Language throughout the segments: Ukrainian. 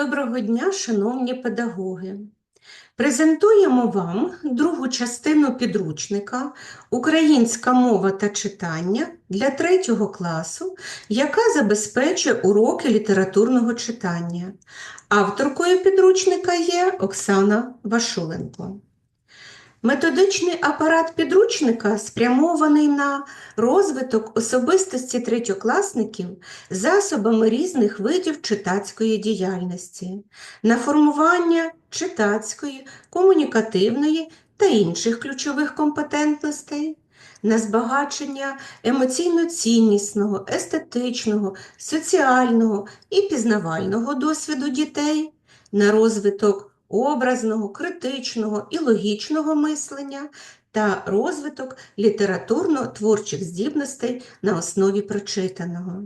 Доброго дня, шановні педагоги! Презентуємо вам другу частину підручника Українська мова та читання для третього класу, яка забезпечує уроки літературного читання. Авторкою підручника є Оксана Вашуленко. Методичний апарат підручника спрямований на розвиток особистості третьокласників засобами різних видів читацької діяльності, на формування читацької, комунікативної та інших ключових компетентностей, на збагачення емоційно-ціннісного, естетичного, соціального і пізнавального досвіду дітей, на розвиток образного, критичного і логічного мислення та розвиток літературно-творчих здібностей на основі прочитаного.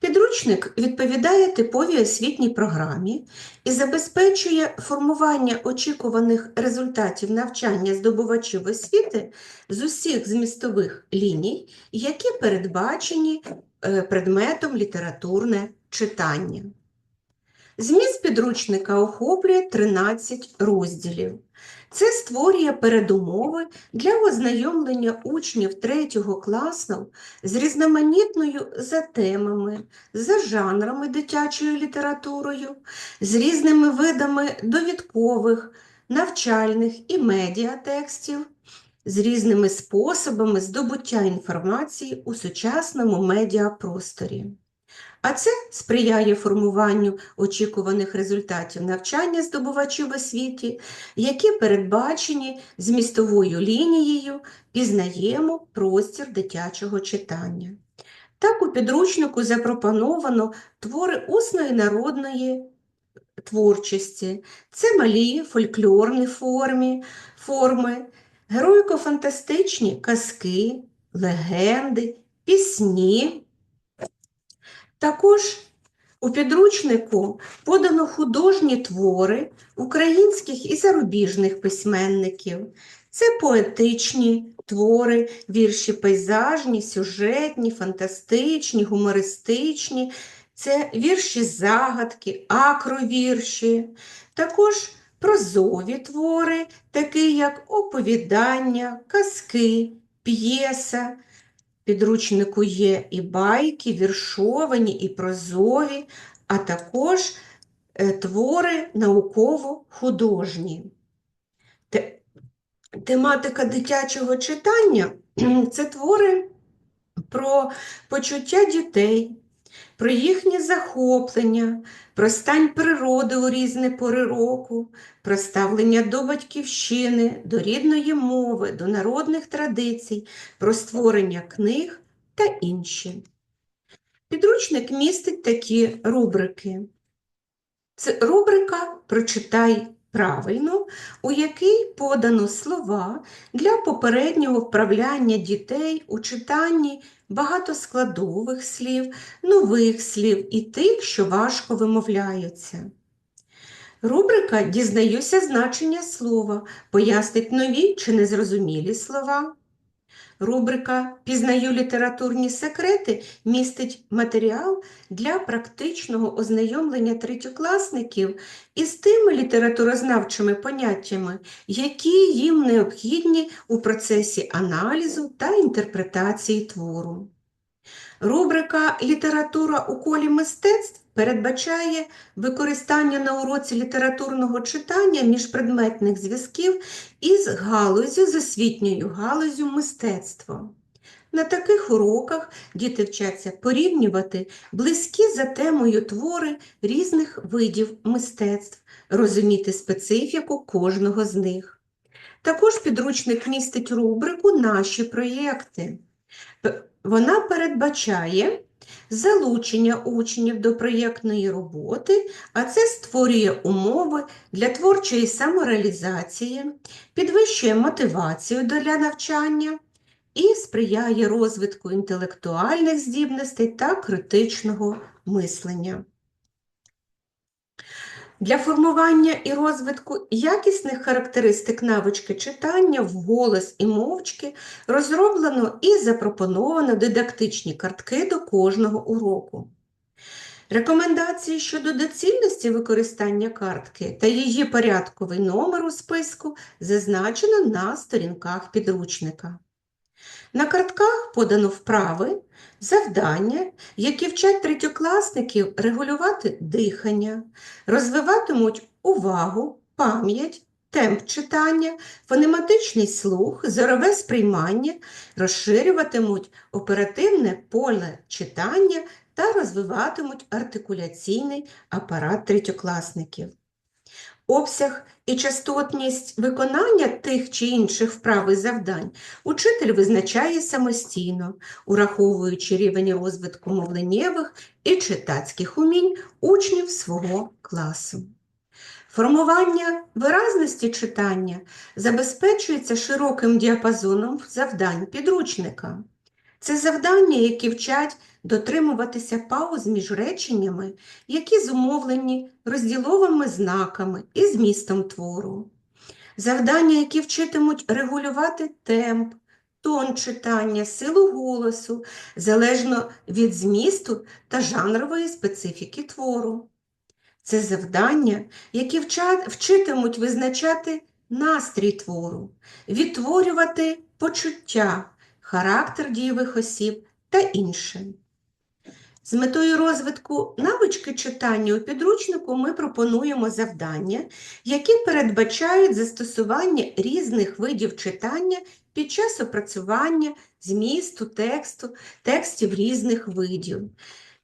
Підручник відповідає типовій освітній програмі і забезпечує формування очікуваних результатів навчання здобувачів освіти з усіх змістових ліній, які передбачені е, предметом літературне читання. Зміст підручника охоплює 13 розділів. Це створює передумови для ознайомлення учнів 3 класу з різноманітною за темами, за жанрами дитячою літературою, з різними видами довідкових, навчальних і медіатекстів, з різними способами здобуття інформації у сучасному медіапросторі. А це сприяє формуванню очікуваних результатів навчання здобувачів освіті, які передбачені змістовою лінією пізнаємо простір дитячого читання. Так у підручнику запропоновано твори усної народної творчості. Це малі фольклорні формі, форми, героїко-фантастичні казки, легенди, пісні. Також у підручнику подано художні твори українських і зарубіжних письменників. Це поетичні твори, вірші пейзажні, сюжетні, фантастичні, гумористичні, це вірші загадки, акровірші, також прозові твори, такі як оповідання, казки, п'єса, підручнику є і байки, віршовані, і прозові, а також е, твори науково-художні. Тематика дитячого читання це твори про почуття дітей, про їхнє захоплення, про стань природи у різні пори року, про ставлення до батьківщини, до рідної мови, до народних традицій, про створення книг та інші. Підручник містить такі рубрики. Це рубрика Прочитай правильно, у якій подано слова для попереднього вправляння дітей у читанні багатоскладових слів, нових слів і тих, що важко вимовляються. Рубрика Дізнаюся значення слова, пояснить нові чи незрозумілі слова. Рубрика Пізнаю літературні секрети містить матеріал для практичного ознайомлення третьокласників із тими літературознавчими поняттями, які їм необхідні у процесі аналізу та інтерпретації твору. Рубрика Література у колі мистецтв передбачає використання на уроці літературного читання міжпредметних зв'язків із галузю, з освітньою галузю мистецтва. На таких уроках діти вчаться порівнювати близькі за темою твори різних видів мистецтв, розуміти специфіку кожного з них. Також підручник містить рубрику Наші проєкти. Вона передбачає залучення учнів до проєктної роботи, а це створює умови для творчої самореалізації, підвищує мотивацію для навчання і сприяє розвитку інтелектуальних здібностей та критичного мислення. Для формування і розвитку якісних характеристик навички читання вголос і мовчки розроблено і запропоновано дидактичні картки до кожного уроку. Рекомендації щодо доцільності використання картки та її порядковий номер у списку зазначено на сторінках підручника. На картках подано вправи, завдання, які вчать третьокласників регулювати дихання, розвиватимуть увагу, пам'ять, темп читання, фонематичний слух, зорове сприймання, розширюватимуть оперативне поле читання та розвиватимуть артикуляційний апарат третьокласників. Обсяг і частотність виконання тих чи інших вправ і завдань учитель визначає самостійно, ураховуючи рівень розвитку мовленнєвих і читацьких умінь учнів свого класу. Формування виразності читання забезпечується широким діапазоном завдань підручника. Це завдання, які вчать дотримуватися пауз між реченнями, які зумовлені розділовими знаками і змістом твору. Завдання, які вчитимуть регулювати темп, тон читання, силу голосу, залежно від змісту та жанрової специфіки твору. Це завдання, які вчитимуть визначати настрій твору, відтворювати почуття, характер дієвих осіб та інше. З метою розвитку навички читання у підручнику ми пропонуємо завдання, які передбачають застосування різних видів читання під час опрацювання змісту, тексту, текстів різних видів.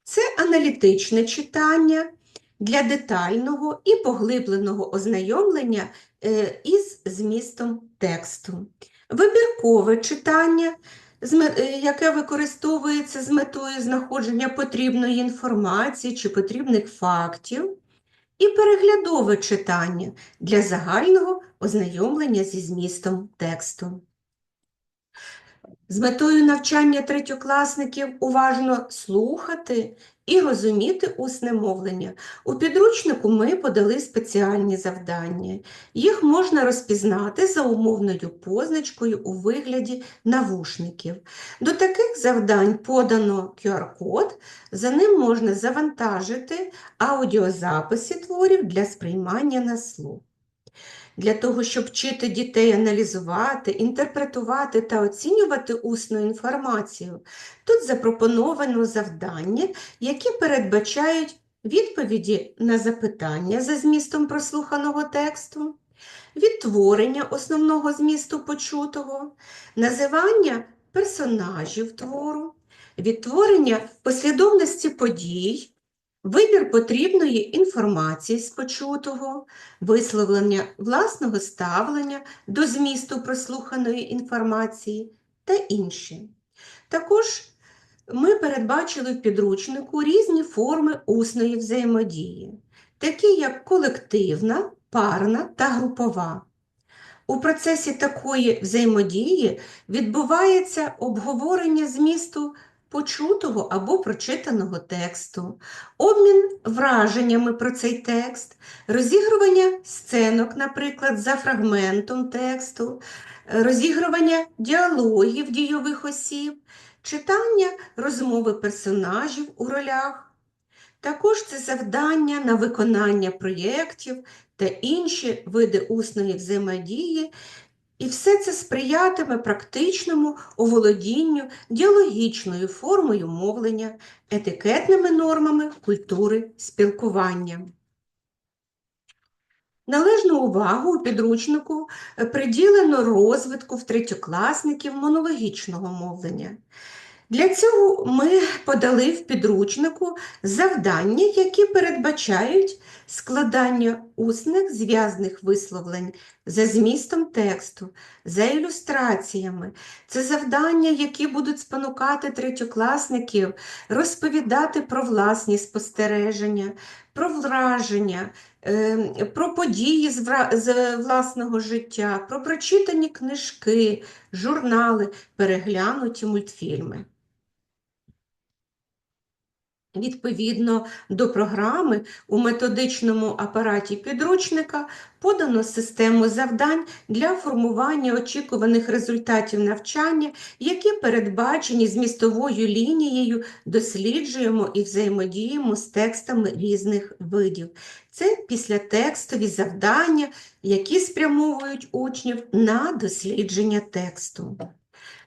Це аналітичне читання для детального і поглибленого ознайомлення е, із змістом тексту. Вибіркове читання е, яке використовується з метою знаходження потрібної інформації чи потрібних фактів, і переглядове читання для загального ознайомлення зі змістом тексту. З метою навчання третьокласників уважно слухати і розуміти усне мовлення. У підручнику ми подали спеціальні завдання. Їх можна розпізнати за умовною позначкою у вигляді навушників. До таких завдань подано QR-код, за ним можна завантажити аудіозаписи творів для сприймання на слух. Для того, щоб вчити дітей аналізувати, інтерпретувати та оцінювати усну інформацію, тут запропоновано завдання, які передбачають відповіді на запитання за змістом прослуханого тексту, відтворення основного змісту почутого, називання персонажів твору, відтворення послідовності подій, вибір потрібної інформації з почутого, висловлення власного ставлення до змісту прослуханої інформації та інші. Також ми передбачили в підручнику різні форми усної взаємодії, такі як колективна, парна та групова. У процесі такої взаємодії відбувається обговорення змісту почутого або прочитаного тексту, обмін враженнями про цей текст, розігрування сценок, наприклад, за фрагментом тексту, розігрування діалогів дійових осіб, читання розмови персонажів у ролях. Також це завдання на виконання проєктів та інші види усної взаємодії, і все це сприятиме практичному оволодінню діалогічною формою мовлення, етикетними нормами культури спілкування. Належну увагу у підручнику приділено розвитку в третьокласників монологічного мовлення. Для цього ми подали в підручнику завдання, які передбачають складання усних зв'язних висловлень за змістом тексту, за ілюстраціями. Це завдання, які будуть спонукати третьокласників розповідати про власні спостереження, про враження, ем, про події з власного життя, про прочитані книжки, журнали, переглянуті мультфільми. Відповідно до програми у методичному апараті підручника подано систему завдань для формування очікуваних результатів навчання, які передбачені змістовою лінією, досліджуємо і взаємодіємо з текстами різних видів. Це післятекстові завдання, які спрямовують учнів на дослідження тексту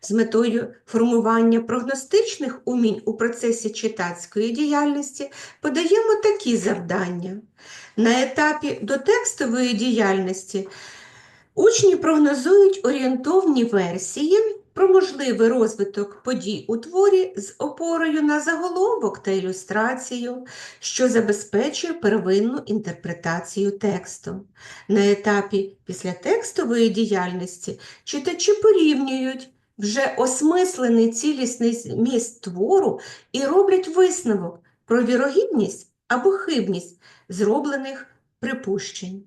з метою формування прогностичних умінь у процесі читацької діяльності подаємо такі завдання. На етапі дотекстової діяльності учні прогнозують орієнтовні версії про можливий розвиток подій у творі з опорою на заголовок та ілюстрацію, що забезпечує первинну інтерпретацію тексту. На етапі післятекстової діяльності читачі порівнюють вже осмислений цілісний зміст твору і роблять висновок про вірогідність або хибність зроблених припущень.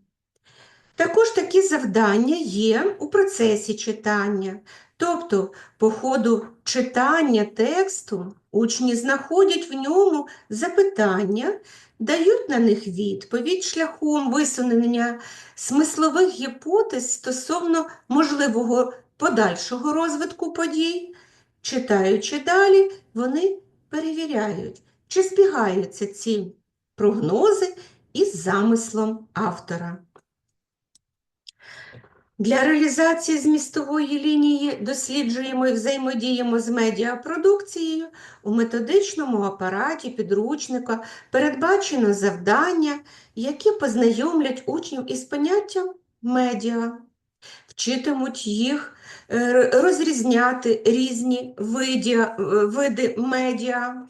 Також такі завдання є у процесі читання, тобто по ходу читання тексту учні знаходять в ньому запитання, дають на них відповідь шляхом висунення смислових гіпотез стосовно можливого подальшого розвитку подій. Читаючи далі, вони перевіряють, чи збігаються ці прогнози із замислом автора. Для реалізації змістової лінії досліджуємо і взаємодіємо з медіапродукцією. У методичному апараті підручника передбачено завдання, які познайомлять учнів із поняттям медіа, вчитимуть їх е, розрізняти різні види, е, види медіа,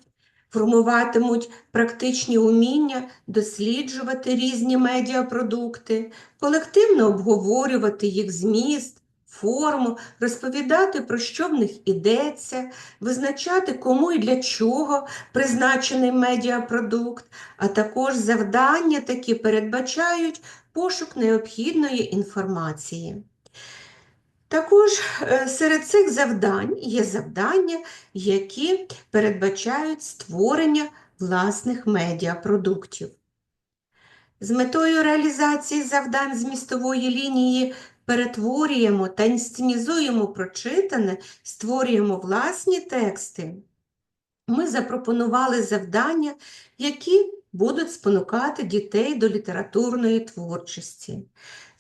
формуватимуть практичні уміння досліджувати різні медіапродукти, колективно обговорювати їх зміст, форму, розповідати, про що в них ідеться, визначати, кому і для чого призначений медіапродукт, а також завдання такі передбачають пошук необхідної інформації. Також е, серед цих завдань є завдання, які передбачають створення власних медіапродуктів. З метою реалізації завдань змістової лінії перетворюємо та інсценізуємо прочитане, створюємо власні тексти. Ми запропонували завдання, які будуть спонукати дітей до літературної творчості.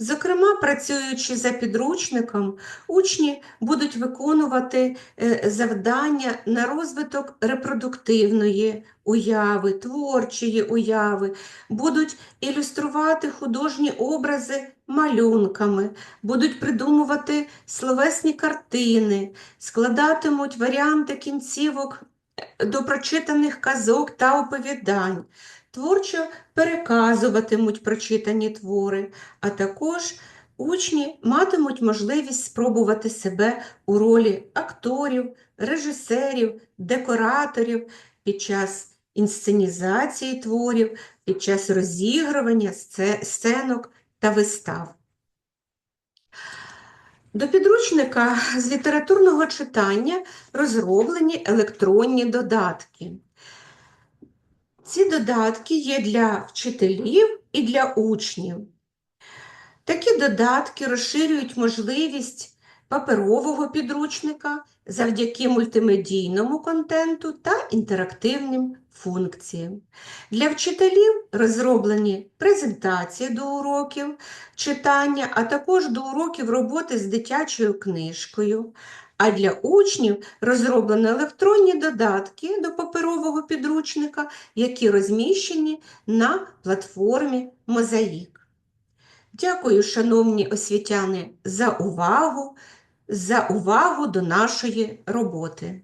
Зокрема, працюючи за підручником, учні будуть виконувати е, завдання на розвиток репродуктивної уяви, творчої уяви, будуть ілюструвати художні образи малюнками, будуть придумувати словесні картини, складатимуть варіанти кінцівок е, до прочитаних казок та оповідань творчо переказуватимуть прочитані твори, а також учні матимуть можливість спробувати себе у ролі акторів, режисерів, декораторів під час інсценізації творів, під час розігрування сценок та вистав. До підручника з літературного читання розроблені електронні додатки. Ці додатки є для вчителів і для учнів. Такі додатки розширюють можливість паперового підручника завдяки мультимедійному контенту та інтерактивним функціям. Для вчителів розроблені презентації до уроків, читання, а також до уроків роботи з дитячою книжкою, а для учнів розроблено електронні додатки до паперового підручника, які розміщені на платформі Мозаїк. Дякую, шановні освітяни, за увагу, за увагу до нашої роботи.